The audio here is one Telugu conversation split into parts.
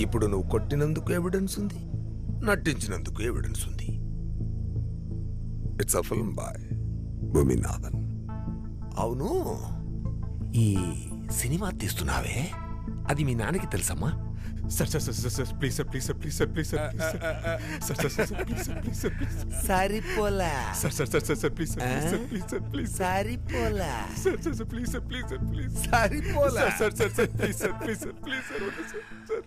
ఇప్పుడు నువ్వు కొట్టినందుకు ఎవిడెన్స్ ఉంది నటించినందుకు ఎవిడెన్స్ ఉంది. It's a film by Bhuminathan అవును. ఈ సినిమా తీస్తున్నావే? అది మీ నాన్నకి తెలుసమ్మా? Sir sir sir sir please sir please sir please sir please sir please sir sir sir please sir please sir please సరిపోలా sir sir sir sir sir please sir please sir please సరిపోలా sir sir sir please sir please sir please సరిపోలా sir sir sir please sir please sir please sir sir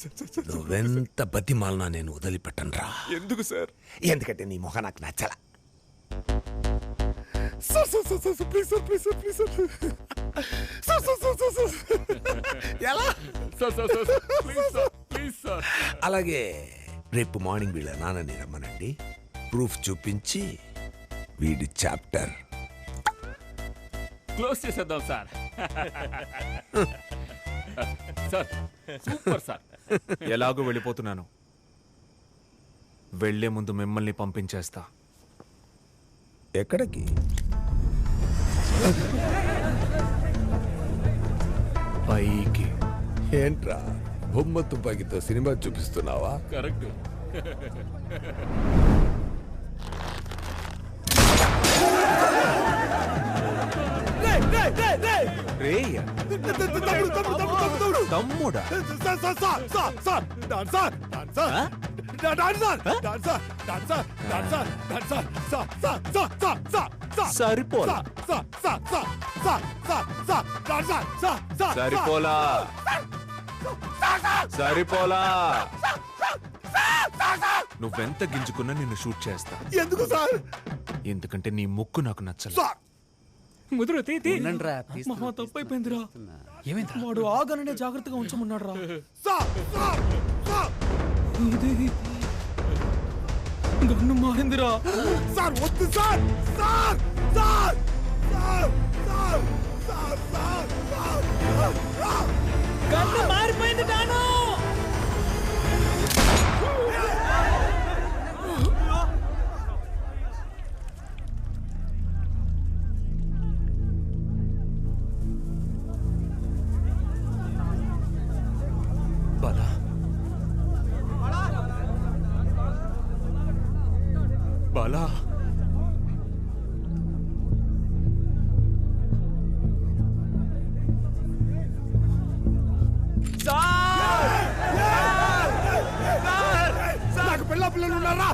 sir sir sir నువ్వెంత బతిమాలనా నేను వదిలిపెట్టను రా ఎందుకు సార్ ఎందుకంటే నీ మొహ నాకు నచ్చల sir sir sir sir please sir please sir please sir sir sir sir sir sir ఎలా sir sir sir please sir please sir అలాగే రేపు మార్నింగ్ వీళ్ళ నాన్నని రమ్మనండి. ప్రూఫ్ చూపించి వీడి చాప్టర్. క్లోజ్ చేసేద్దాం సార్. Sir super sir. ఎలాగో వెళ్ళిపోతున్నాను. వెళ్ళే ముందు మిమ్మల్ని పంపించేస్తా. ఎక్కడికి? పైకి. ఏంట్రా? బొమ్మ తుపాకీతో సినిమా చూపిస్తున్నావా? కరెక్ట్. తమ్ముడా sir sir sir sir sir sir సరిపోలా సరిపోలా సరిపోలా నువ్వెంత గింజుకున్నా నిన్ను షూట్ చేస్తా ఎందుకు సార్ ఎందుకంటే నీ ముక్కు నాకు నచ్చలేదు ముదురు తీ తీ మహా తప్పు అయిపోయిందిరా ఏమైందిరా వాడు ఆగననే జాగ్రత్తగా ఉంచమన్నాడు రా గన్ను మారిందిరా సార్ వద్దు sir sir sir sir sir sir sir sir gun మారిపోయింది డాను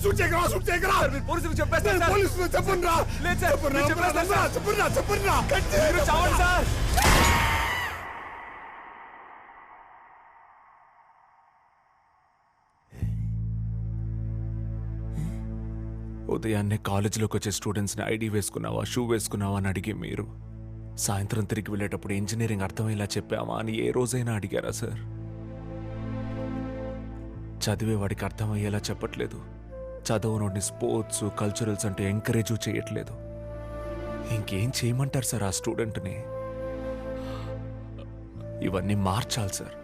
షూట్ చేయకరా షూట్ చేయకరా పోలీసులు చెప్పేస్తా నేను పోలీసులు చెప్పండి రా లేదు సార్, చెప్పండి నేను చెప్పేస్తాను సార్. చెప్పండి రా చెప్పండి రా మీరు చావండి సార్. ఉదయాన్నే కాలేజీలోకి వచ్చే స్టూడెంట్స్ని ఐడి వేసుకున్నావా షూ వేసుకున్నావా అని అడిగి మీరు. సాయంత్రం తిరిగి వెళ్ళేటప్పుడు ఇంజనీరింగ్ అర్థమయ్యేలా చెప్పావా అని ఏ రోజైనా అడిగారా సార్? చదివే వాడికి అర్థమయ్యేలా చెప్పట్లేదు. చదవనోడిని స్పోర్ట్స్ కల్చరల్స్ అంటే ఎంకరేజ్ చేయట్లేదు. ఇంకేం చేయమంటారు సార్ ఆ స్టూడెంట్ని? ఇవన్నీ మార్చాలి సార్.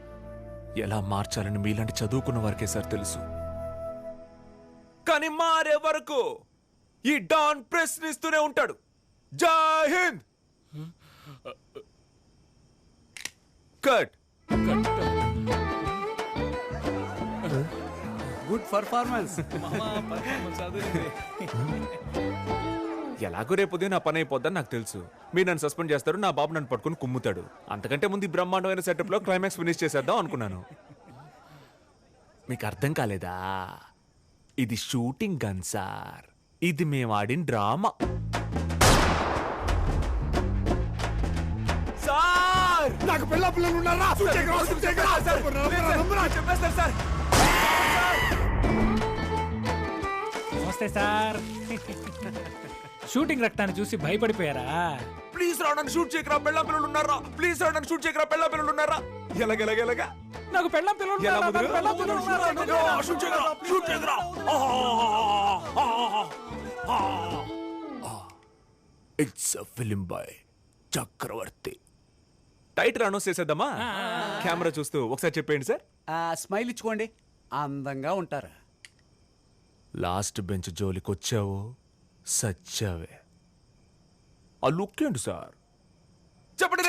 ఎలా మార్చాలని మీలాంటి చదువుకున్న వారికే సార్ తెలుసు. కానీ మారే వరకు ఈ డాన్ ప్రశ్నిస్తూనే ఉంటాడు. జై హింద్! కట్. Good performance. ఎలాగో రేపు ఉదయం నా పని అయిపోద్దని నాకు తెలుసు. మీరు నన్ను సస్పెండ్ చేస్తారు నా బాబు నన్ను పట్టుకుని కుమ్ముతాడు. అంతకంటే ముందు ఈ బ్రహ్మాండమైన సెటప్లో క్లైమాక్స్ ఫినిష్ చేసేద్దాం అనుకున్నాను. మీకు అర్థం కాలేదా? ఇది షూటింగ్ గన్ సార్. ఇది మేము ఆడిన డ్రామా. సార్! నాకు పిల్ల పిల్లలు ఉన్నారా? షూట్ చేయకరా నమస్తే సార్. షూటింగ్ రక్తాన్ని చూసి భయపడిపోయారా? ప్లీజ్ రా నన్ను షూట్ చేయకరా పెళ్ళ పిల్లలు ఉన్నారా ప్లీజ్ రా నన్ను షూట్ చేయకరా పెళ్ళ పిల్లలు ఉన్నారా ఎలాగ ఎలాగ ఎలాగా? నాకు పెళ్ళం పిల్లలు ఎలా ఉన్నారా? నాకు? పెళ్ళాం పిల్లలు ఉన్నారా? ఆ, షూట్ చేయకరా shoot చేయకరా it's a film by Chakravarthi title announce చేసేద్దామా? కెమెరా చూస్తూ ఒకసారి చెప్పేయండి సార్ స్మైల్ ఇచ్చుకోండి. అందంగా ఉంటారు. లాస్ట్ బెంచ్ జోలికి వచ్చావు సచ్చావే. ఆ లుక్ ఏంటి సార్? చెప్పండి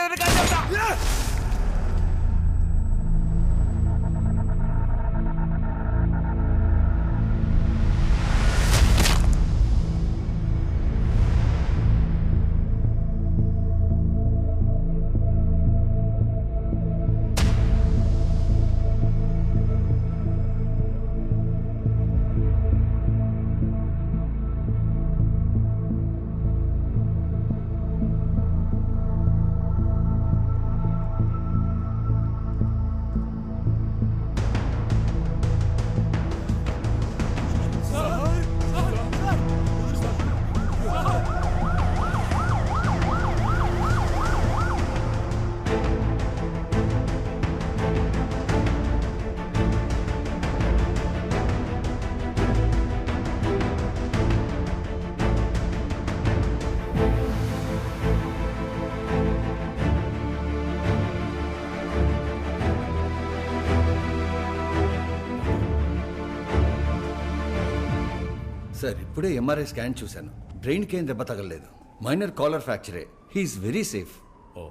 సార్ ఇప్పుడే ఎంఆర్ఐ స్కాన్ చూశాను. బ్రెయిన్కి ఏం దెబ్బ తగలలేదు. మైనర్ కాలర్ ఫ్రాక్చరే హీఈస్ వెరీ సేఫ్ ఓ.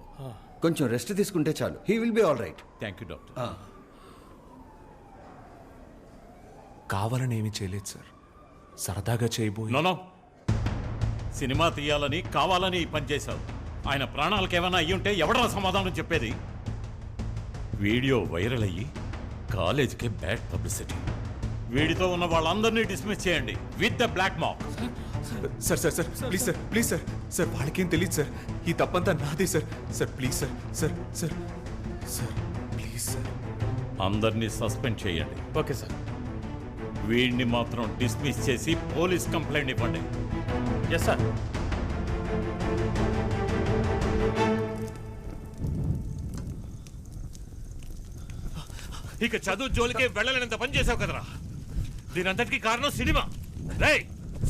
కొంచెం రెస్ట్ తీసుకుంటే చాలు. He will be all right thank you doctor కావాలని ఏమీ చేయలేదు సార్. సరదాగా చేయబోయి నోనో సినిమా తీయాలని కావాలని ఈ పని చేశావు. ఆయన ప్రాణాలకు ఏమైనా అయ్యి ఉంటే ఎవడరా సమాధానం చెప్పేది? వీడియో వైరల్ అయ్యి కాలేజీకి బ్యాడ్ పబ్లిసిటీ. వీడితో ఉన్న వాళ్ళందరినీ డిస్మిస్ చేయండి. With the black mark sir sir sir please sir please sir. Sir వాళ్ళకేం తెలియదు సార్. ఈ తప్పంతా నాదే sir. Sir please sir sir sir sir please sir. అందరినీ సస్పెండ్ చేయండి. Okay sir. వీడిని మాత్రం డిస్మిస్ చేసి పోలీస్ కంప్లైంట్ ఇవ్వండి. ఎస్ సార్ ఇక చదువు జోలికే వెళ్ళలేనంత పని చేసావు కదరా? దీనంతటికి కారణం సినిమా. రే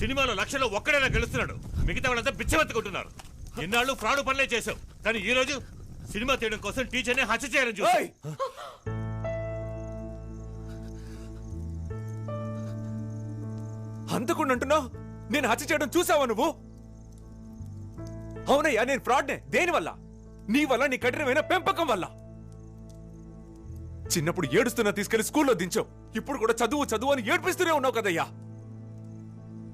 సినిమాలో లక్షలో ఒక్కడైనా గెలుస్తున్నాడు. మిగతా వాళ్ళంతా బిచ్చమెత్తుకుంటున్నారు ఎన్నాళ్ళు ఫ్రాడ్ పనులే చేశావు. కానీ ఈ రోజు సినిమా తీయడం కోసం టీచర్ని హత్య చేయాలని చూసి ఏయ్! హంతకుండా అంటున్నావు? నేను హత్య చేయడం చూసావా నువ్వు? అవునయ్యా నేను ఫ్రాడ్నే దేని వల్ల? నీ వల్ల నీ కఠినమైన పెంపకం వల్ల. చిన్నప్పుడు ఏడుస్తున్నా తీసుకెళ్ళి స్కూల్లో దించావు. ఇప్పుడు కూడా చదువు చదువు అని ఏడ్పిస్తూనే ఉన్నావు కదయ్యా.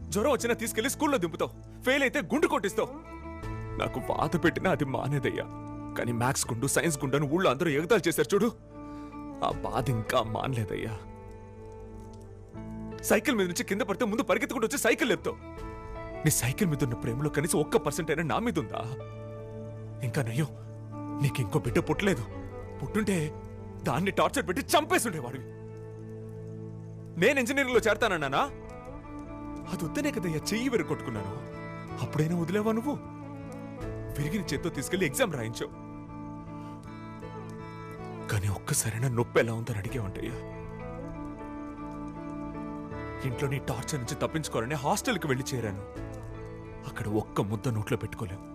జ్వరం వచ్చినా తీసుకెళ్ళి స్కూల్లో దింపుతావు. ఫెయిల్ అయితే గుండు కొట్టిస్తావు. నాకు బాధ పెట్టినా అది మానేదయ్యా. కానీ మ్యాథ్స్ గుండు సైన్స్ గుండు అని ఊళ్ళో అందరూ ఎగతాలు చేశారు చూడు. ఆ బాధ ఇంకా మానలేదయ్యా. సైకిల్ మీద నుంచి కింద పడితే ముందు పరిగెత్తుకుంటూ వచ్చి సైకిల్ లేపుతావు నీ సైకిల్ మీద ఉన్న ప్రేమలో కనీసం ఒక్క పర్సెంట్ అయినా నా మీద ఉందా ఇంకా నయ్యో నీకు ఇంకో బిడ్డ పుట్టలేదు. పుట్టుంటే దాన్ని టార్చర్ పెట్టి చంపేసుండేవాడివి. నేను ఇంజనీరింగ్లో చేరతానన్నానా? అది వద్దనే కదయ్యా చెయ్యి వెరగొట్టుకున్నాను అప్పుడైనా వదిలేవా నువ్వు? విరిగిన చేత్తో తీసుకెళ్ళి ఎగ్జామ్ రాయించావు. కానీ ఒక్కసారైనా నొప్పి ఎలా ఉందని అడిగేవంటయ్యా. ఇంట్లో నీ టార్చర్ నుంచి తప్పించుకోవాలని హాస్టల్కి వెళ్ళి చేరాను. అక్కడ ఒక్క ముద్ద నోట్లో పెట్టుకోలేం.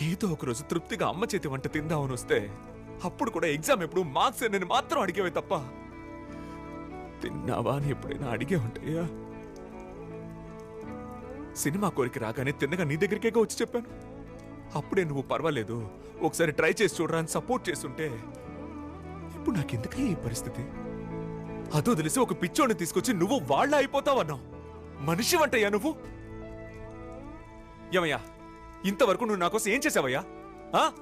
ఏదో ఒకరోజు తృప్తిగా అమ్మ చేతి వంట తిందామని వస్తే అప్పుడు కూడా ఎగ్జామ్ ఎప్పుడు మార్క్స్ నేను మాత్రం అడిగేవే తప్ప. తిన్నావా అని ఎప్పుడైనా అడిగే ఉంటాయా? సినిమా కోరిక రాగానే తిన్నగా నీ దగ్గరికేగా వచ్చి చెప్పాను. అప్పుడే నువ్వు పర్వాలేదు ఒకసారి ట్రై చేసి చూడరా అని సపోర్ట్ చేస్తుంటే ఇప్పుడు నాకెందుకే ఈ పరిస్థితి? అదో తెలిసి ఒక పిచ్చోడిని తీసుకొచ్చి నువ్వు వాళ్ళ అయిపోతావన్నావు. మనిషి వంటయ్యా నువ్వు? ఏమయ్యా ఇంతవరకు నువ్వు నా కోసం ఏం చేసావయ్యా? ఆ?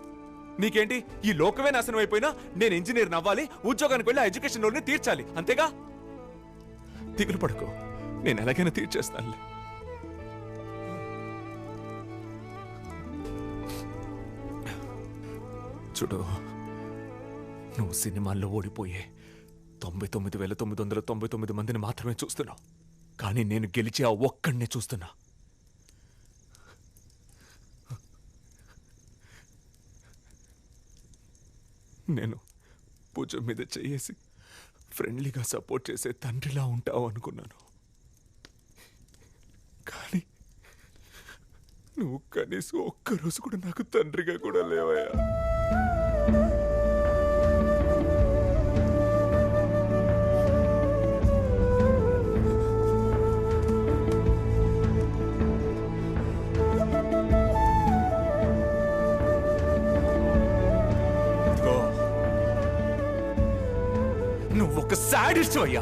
నీకేంటి? ఈ లోకమే నాశనం అయిపోయినా నేను ఇంజనీర్ నవ్వాలి ఉద్యోగానికి వెళ్ళి ఎడ్యుకేషన్ లోన్ని తీర్చాలి అంతేగా? దిగులు పడుకో. నేను ఎలాగైనా తీర్చేస్తానులే. చూడు నువ్వు సినిమాల్లో ఓడిపోయే తొంభై తొమ్మిది వేల తొమ్మిది వందల తొంభై తొమ్మిది మందిని మాత్రమే చూస్తున్నావు. కానీ నేను గెలిచి ఆ ఒక్కడినే చూస్తున్నా. నేను భుజం మీద చేసి ఫ్రెండ్లీగా సపోర్ట్ చేసే తండ్రిలా ఉంటావు అనుకున్నాను. కానీ నువ్వు కనీసం ఒక్కరోజు కూడా నాకు తండ్రిగా కూడా లేవయ్యా. శాడిస్ట్ అయ్యా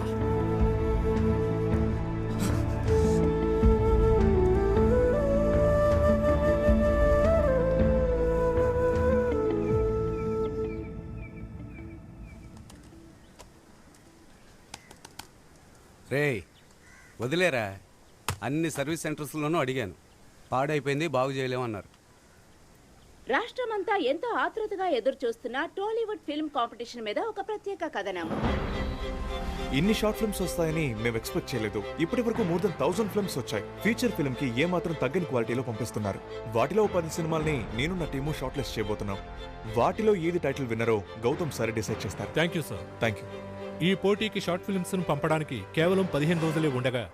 రేయ్ వదిలేరా? అన్ని సర్వీస్ సెంటర్స్లోనూ అడిగాను. పాడైపోయింది బాగు చేయలేమన్నారు. రాష్ట్రమంతా ఎంతో ఆతృతగా ఎదురు చూస్తున్న టాలీవుడ్ ఫిల్మ్ కాంపిటీషన్ మీద ఒక ప్రత్యేక కథనం. ఇన్ని షార్ట్ ఫిల్మ్స్ వస్తాయని మేము ఎక్స్పెక్ట్ చేయలేదు. ఇప్పటి వరకు మోర్ దెన్ థౌసండ్ ఫిల్మ్స్ వచ్చాయి. ఫీచర్ ఫిల్మ్కి ఏ మాత్రం తగ్గని క్వాలిటీలో పంపిస్తున్నారు. వాటిలో పది సినిమాల్ని నేను నా టీము షార్ట్ లిస్ట్ చేయబోతున్నాం. వాటిలో ఏది టైటిల్ విన్నరో గౌతమ్ సార్ డిసైడ్ చేస్తారు. Thank you sir thank you ఈ పోటీకి షార్ట్ ఫిల్మ్స్ను పంపడానికి కేవలం పదిహేను రోజులే ఉండగా.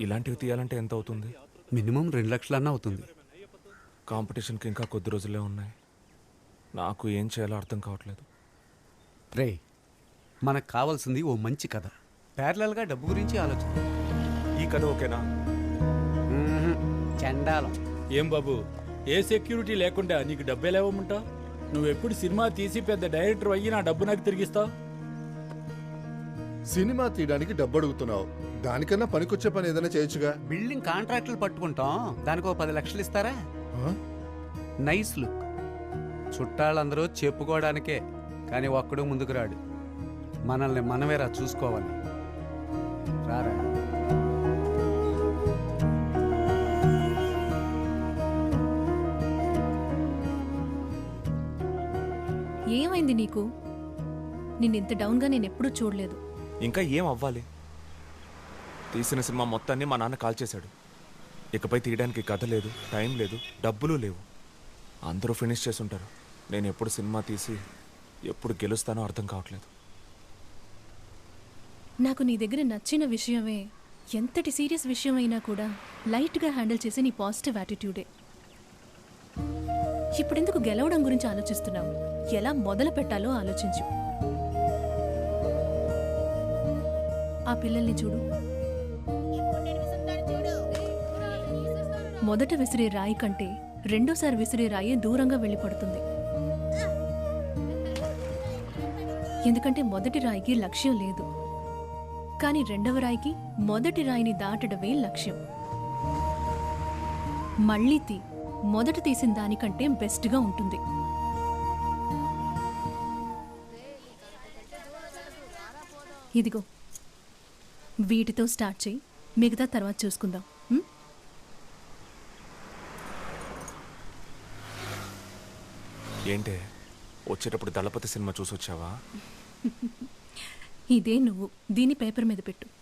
ఇలాంటివి తీయాలంటే ఎంత అవుతుంది? మినిమం రెండు లక్షలన్నా అవుతుంది. కాంపిటీషన్కి ఇంకా కొద్ది రోజులే ఉన్నాయి. నాకు ఏం చేయాలో అర్థం కావట్లేదు. రేయ్ మనకు కావాల్సింది ఓ మంచి కథ. ప్యారలల్గా డబ్బు గురించి ఆలోచన. ఈ కథ ఓకేనా? చండాలం. ఏం బాబు ఏ సెక్యూరిటీ లేకుండా నీకు డబ్బు ఎలా ఇవ్వమంటావు నువ్వు ఎప్పుడు సినిమా తీసి పెద్ద డైరెక్టర్ అయ్యి నా డబ్బు నాకు తిరిగిస్తావు సినిమా తీయడానికి డబ్బు అడుగుతున్నావు దానికన్నా పనికొచ్చే పని ఏదైనా చేయొచ్చుగా? బిల్డింగ్ కాంట్రాక్టులు పట్టుకుంటాం. దానికి ఓ పది లక్షలు ఇస్తారా? ఆ? Nice look. చుట్టాలందరూ చెప్పుకోవడానికే కానీ ఒక్కడు ముందుకు రాడు. మనల్ని మనమేరా చూసుకోవాలి. రారా? ఏమైంది నీకు? నిన్నింత డౌన్గా నేను ఎప్పుడూ చూడలేదు. ఇంకా ఏం అవ్వాలి? తీసిన సినిమా మొత్తాన్ని మా నాన్న కాల్ చేశాడు. ఇకపై తీయడానికి కథ లేదు టైం లేదు డబ్బులు లేవు. అందరూ ఫినిష్ చేసి ఉంటారు నేను ఎప్పుడు సినిమా తీసి ఎప్పుడు గెలుస్తానో అర్థం కావట్లేదు. నాకు నీ దగ్గర నచ్చిన విషయమే ఎంతటి సీరియస్ విషయం అయినా కూడా లైట్గా హ్యాండిల్ చేసే నీ పాజిటివ్ యాటిట్యూడే. ఇప్పుడెందుకు గెలవడం గురించి ఆలోచిస్తున్నావు? ఎలా మొదలు పెట్టాలో ఆలోచించు. ఆ పిల్లల్ని చూడు. మొదట విసిరే రాయి కంటే రెండోసారి విసిరే రాయే దూరంగా వెళ్ళి పడుతుంది ఎందుకంటే మొదటి రాయికి లక్ష్యం లేదు. కానీ రెండవ రాయికి మొదటి రాయిని దాటడమే లక్ష్యం. మళ్ళీ తీ మొదట తీసిన దానికంటే బెస్ట్గా ఉంటుంది. ఇదిగో వీటితో స్టార్ట్ చేయి. మిగతా తర్వాత చూసుకుందాం? ఏంటే వచ్చేటప్పుడు దళపతి సినిమా చూసి వచ్చావా ఇదే నువ్వు. దీని పేపర్ మీద పెట్టు.